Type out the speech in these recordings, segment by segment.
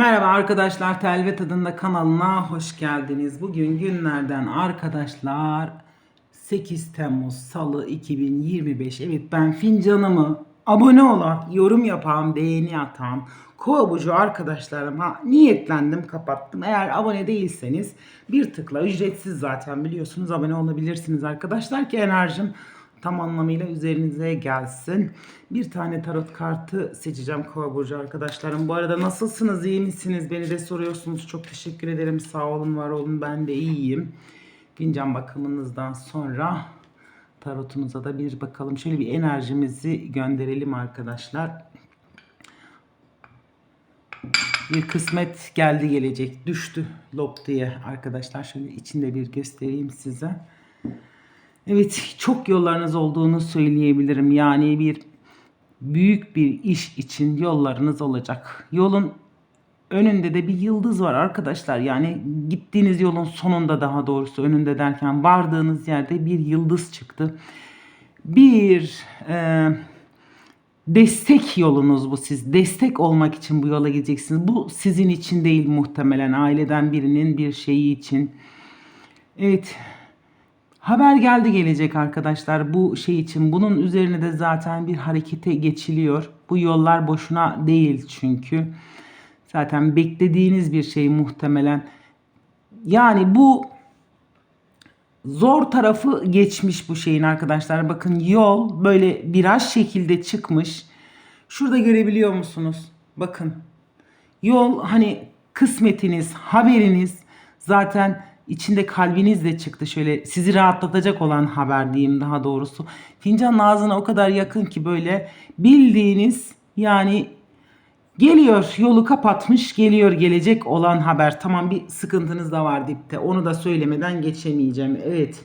Merhaba arkadaşlar, Telvet adında kanalına hoş geldiniz. Bugün günlerden arkadaşlar 8 Temmuz Salı 2025. Evet ben fincanımı abone olan, yorum yapan, beğeni atan, kovabucu arkadaşlarıma niyetlendim, kapattım. Eğer abone değilseniz bir tıkla ücretsiz zaten biliyorsunuz abone olabilirsiniz arkadaşlar ki enerjim tam anlamıyla üzerinize gelsin. Bir tane tarot kartı seçeceğim Kova burcu arkadaşlarım. Bu arada nasılsınız? iyi misiniz? Beni de soruyorsunuz. Çok teşekkür ederim. Sağ olun, var olun. Ben de iyiyim. Fincan bakımınızdan sonra tarotunuza da bir bakalım. Şöyle bir enerjimizi gönderelim arkadaşlar. Bir kısmet geldi gelecek. Düştü lop diye arkadaşlar. Şöyle içinde bir göstereyim size. Evet, çok yollarınız olduğunu söyleyebilirim. Yani bir büyük bir iş için yollarınız olacak. Yolun önünde de bir yıldız var arkadaşlar. Yani gittiğiniz yolun sonunda daha doğrusu önünde derken vardığınız yerde bir yıldız çıktı. Bir e, destek yolunuz bu siz. Destek olmak için bu yola gideceksiniz. Bu sizin için değil muhtemelen aileden birinin bir şeyi için. Evet Haber geldi gelecek arkadaşlar bu şey için. Bunun üzerine de zaten bir harekete geçiliyor. Bu yollar boşuna değil çünkü. Zaten beklediğiniz bir şey muhtemelen. Yani bu zor tarafı geçmiş bu şeyin arkadaşlar. Bakın yol böyle biraz şekilde çıkmış. Şurada görebiliyor musunuz? Bakın. Yol hani kısmetiniz, haberiniz zaten içinde kalbiniz de çıktı şöyle sizi rahatlatacak olan haber diyeyim daha doğrusu. Fincanın ağzına o kadar yakın ki böyle bildiğiniz yani geliyor yolu kapatmış geliyor gelecek olan haber. Tamam bir sıkıntınız da var dipte onu da söylemeden geçemeyeceğim. Evet.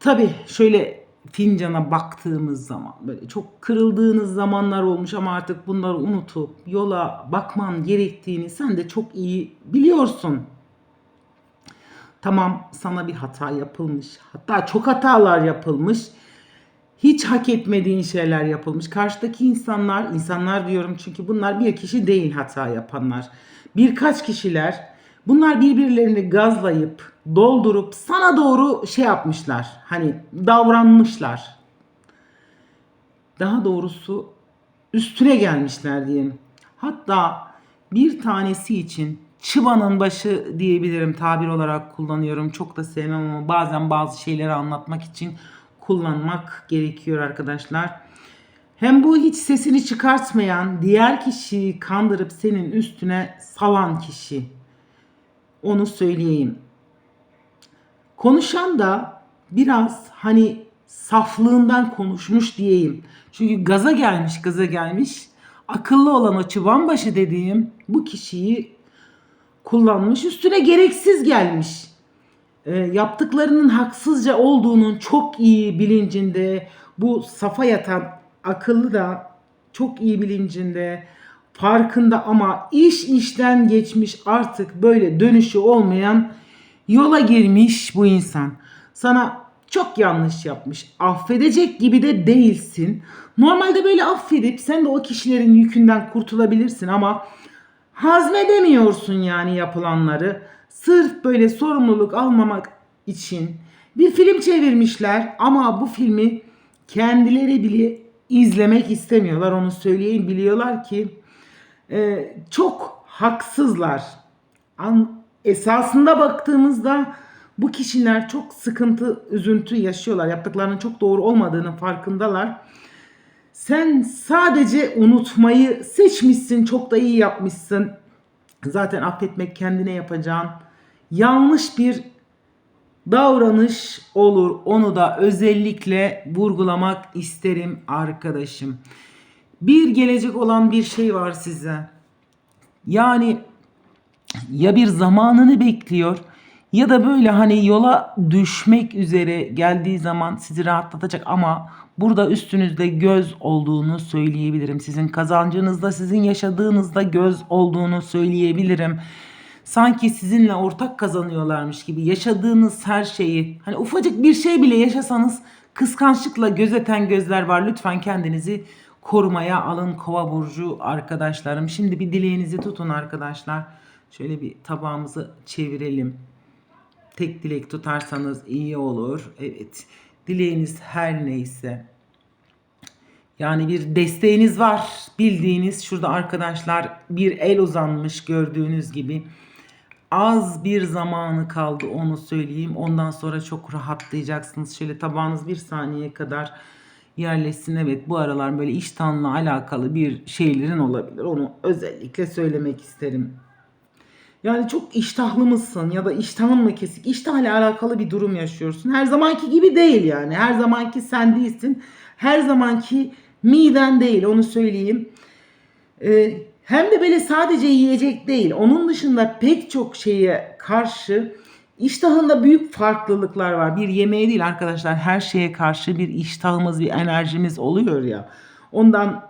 Tabi şöyle fincana baktığımız zaman böyle çok kırıldığınız zamanlar olmuş ama artık bunları unutup yola bakman gerektiğini sen de çok iyi biliyorsun. Tamam sana bir hata yapılmış. Hatta çok hatalar yapılmış. Hiç hak etmediğin şeyler yapılmış. Karşıdaki insanlar, insanlar diyorum çünkü bunlar bir kişi değil hata yapanlar. Birkaç kişiler bunlar birbirlerini gazlayıp, doldurup sana doğru şey yapmışlar. Hani davranmışlar. Daha doğrusu üstüne gelmişler diyeyim. Hatta bir tanesi için çıbanın başı diyebilirim tabir olarak kullanıyorum. Çok da sevmem ama bazen bazı şeyleri anlatmak için kullanmak gerekiyor arkadaşlar. Hem bu hiç sesini çıkartmayan, diğer kişiyi kandırıp senin üstüne salan kişi. Onu söyleyeyim. Konuşan da biraz hani saflığından konuşmuş diyeyim. Çünkü gaza gelmiş, gaza gelmiş. Akıllı olan o çıban başı dediğim bu kişiyi kullanmış. Üstüne gereksiz gelmiş. E, yaptıklarının haksızca olduğunun çok iyi bilincinde. Bu safa yatan akıllı da çok iyi bilincinde. Farkında ama iş işten geçmiş artık böyle dönüşü olmayan yola girmiş bu insan. Sana çok yanlış yapmış. Affedecek gibi de değilsin. Normalde böyle affedip sen de o kişilerin yükünden kurtulabilirsin ama hazmedemiyorsun yani yapılanları. Sırf böyle sorumluluk almamak için bir film çevirmişler ama bu filmi kendileri bile izlemek istemiyorlar. Onu söyleyeyim biliyorlar ki e, çok haksızlar. An, esasında baktığımızda bu kişiler çok sıkıntı, üzüntü yaşıyorlar. Yaptıklarının çok doğru olmadığını farkındalar. Sen sadece unutmayı seçmişsin, çok da iyi yapmışsın. Zaten affetmek kendine yapacağın yanlış bir davranış olur. Onu da özellikle vurgulamak isterim arkadaşım. Bir gelecek olan bir şey var size. Yani ya bir zamanını bekliyor ya da böyle hani yola düşmek üzere geldiği zaman sizi rahatlatacak ama burada üstünüzde göz olduğunu söyleyebilirim. Sizin kazancınızda, sizin yaşadığınızda göz olduğunu söyleyebilirim. Sanki sizinle ortak kazanıyorlarmış gibi yaşadığınız her şeyi hani ufacık bir şey bile yaşasanız kıskançlıkla gözeten gözler var. Lütfen kendinizi korumaya alın kova burcu arkadaşlarım. Şimdi bir dileğinizi tutun arkadaşlar. Şöyle bir tabağımızı çevirelim. Tek dilek tutarsanız iyi olur. Evet. Dileğiniz her neyse. Yani bir desteğiniz var. Bildiğiniz şurada arkadaşlar bir el uzanmış gördüğünüz gibi. Az bir zamanı kaldı onu söyleyeyim. Ondan sonra çok rahatlayacaksınız. Şöyle tabağınız bir saniye kadar yerleşsin. Evet bu aralar böyle iştahla alakalı bir şeylerin olabilir. Onu özellikle söylemek isterim. Yani çok iştahlı mısın ya da iştahın mı kesik? İştahla alakalı bir durum yaşıyorsun. Her zamanki gibi değil yani. Her zamanki sen değilsin. Her zamanki miden değil onu söyleyeyim. Ee, hem de böyle sadece yiyecek değil. Onun dışında pek çok şeye karşı iştahında büyük farklılıklar var. Bir yemeğe değil arkadaşlar her şeye karşı bir iştahımız, bir enerjimiz oluyor ya. Ondan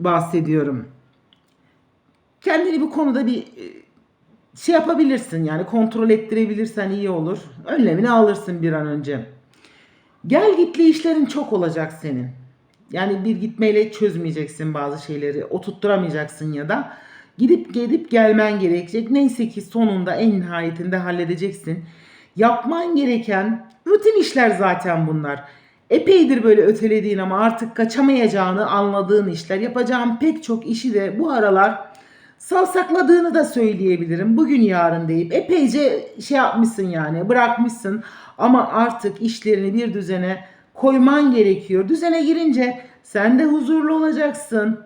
bahsediyorum. Kendini bu konuda bir şey yapabilirsin yani kontrol ettirebilirsen iyi olur. Önlemini alırsın bir an önce. Gel gitli işlerin çok olacak senin. Yani bir gitmeyle çözmeyeceksin bazı şeyleri. Oturtturamayacaksın ya da gidip gidip gelmen gerekecek. Neyse ki sonunda en nihayetinde halledeceksin. Yapman gereken rutin işler zaten bunlar. Epeydir böyle ötelediğin ama artık kaçamayacağını anladığın işler. Yapacağın pek çok işi de bu aralar savsakladığını da söyleyebilirim. Bugün yarın deyip epeyce şey yapmışsın yani bırakmışsın ama artık işlerini bir düzene koyman gerekiyor. Düzene girince sen de huzurlu olacaksın.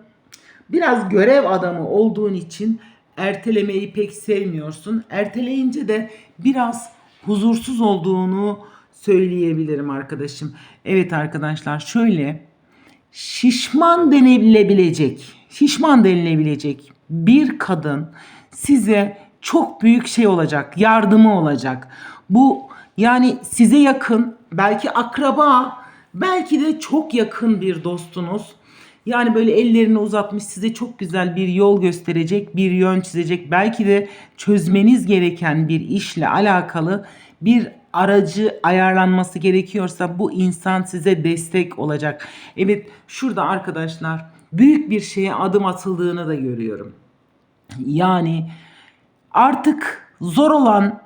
Biraz görev adamı olduğun için ertelemeyi pek sevmiyorsun. Erteleyince de biraz huzursuz olduğunu söyleyebilirim arkadaşım. Evet arkadaşlar şöyle şişman denilebilecek, şişman denilebilecek bir kadın size çok büyük şey olacak, yardımı olacak. Bu yani size yakın, belki akraba, belki de çok yakın bir dostunuz. Yani böyle ellerini uzatmış size çok güzel bir yol gösterecek, bir yön çizecek. Belki de çözmeniz gereken bir işle alakalı bir aracı ayarlanması gerekiyorsa bu insan size destek olacak. Evet şurada arkadaşlar büyük bir şeye adım atıldığını da görüyorum. Yani artık zor olan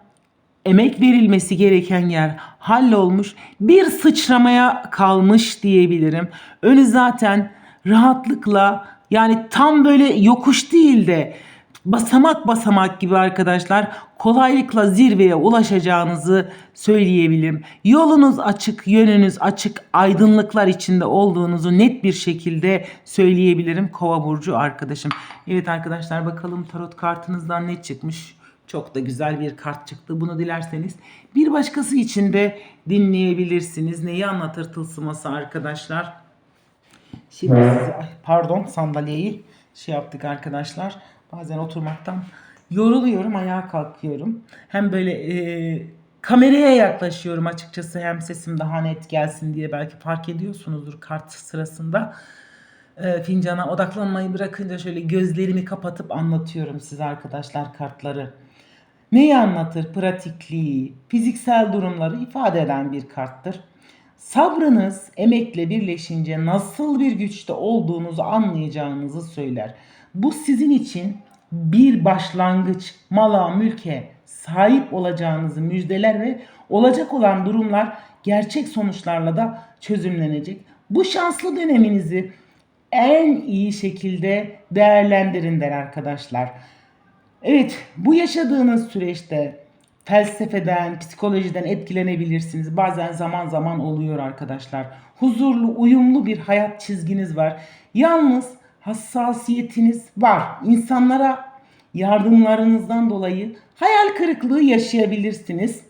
emek verilmesi gereken yer hallolmuş bir sıçramaya kalmış diyebilirim. Önü zaten rahatlıkla yani tam böyle yokuş değil de basamak basamak gibi arkadaşlar kolaylıkla zirveye ulaşacağınızı söyleyebilirim. Yolunuz açık, yönünüz açık, aydınlıklar içinde olduğunuzu net bir şekilde söyleyebilirim Kova burcu arkadaşım. Evet arkadaşlar bakalım tarot kartınızdan ne çıkmış? Çok da güzel bir kart çıktı. Bunu dilerseniz bir başkası için de dinleyebilirsiniz. Neyi anlatır tılsıması arkadaşlar? Şimdi size, pardon sandalyeyi şey yaptık arkadaşlar. Bazen oturmaktan yoruluyorum, ayağa kalkıyorum. Hem böyle e, kameraya yaklaşıyorum açıkçası hem sesim daha net gelsin diye belki fark ediyorsunuzdur kart sırasında. E, fincana odaklanmayı bırakınca şöyle gözlerimi kapatıp anlatıyorum size arkadaşlar kartları. Neyi anlatır? Pratikliği, fiziksel durumları ifade eden bir karttır. Sabrınız emekle birleşince nasıl bir güçte olduğunuzu anlayacağınızı söyler. Bu sizin için bir başlangıç, mala, mülke sahip olacağınızı müjdeler ve olacak olan durumlar gerçek sonuçlarla da çözümlenecek. Bu şanslı döneminizi en iyi şekilde değerlendirin der arkadaşlar. Evet, bu yaşadığınız süreçte felsefeden, psikolojiden etkilenebilirsiniz. Bazen zaman zaman oluyor arkadaşlar. Huzurlu, uyumlu bir hayat çizginiz var. Yalnız hassasiyetiniz var. İnsanlara yardımlarınızdan dolayı hayal kırıklığı yaşayabilirsiniz.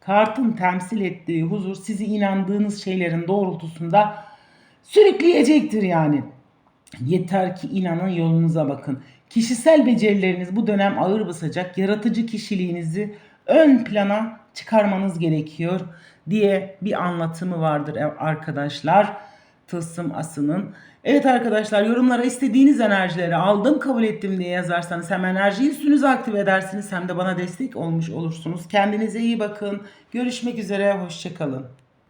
Kartın temsil ettiği huzur sizi inandığınız şeylerin doğrultusunda sürükleyecektir yani. Yeter ki inanın yolunuza bakın. Kişisel becerileriniz bu dönem ağır basacak. Yaratıcı kişiliğinizi ön plana çıkarmanız gerekiyor diye bir anlatımı vardır arkadaşlar. Tılsım asının. Evet arkadaşlar yorumlara istediğiniz enerjileri aldım kabul ettim diye yazarsanız hem enerjiyi üstünüze aktive edersiniz hem de bana destek olmuş olursunuz. Kendinize iyi bakın. Görüşmek üzere. Hoşçakalın.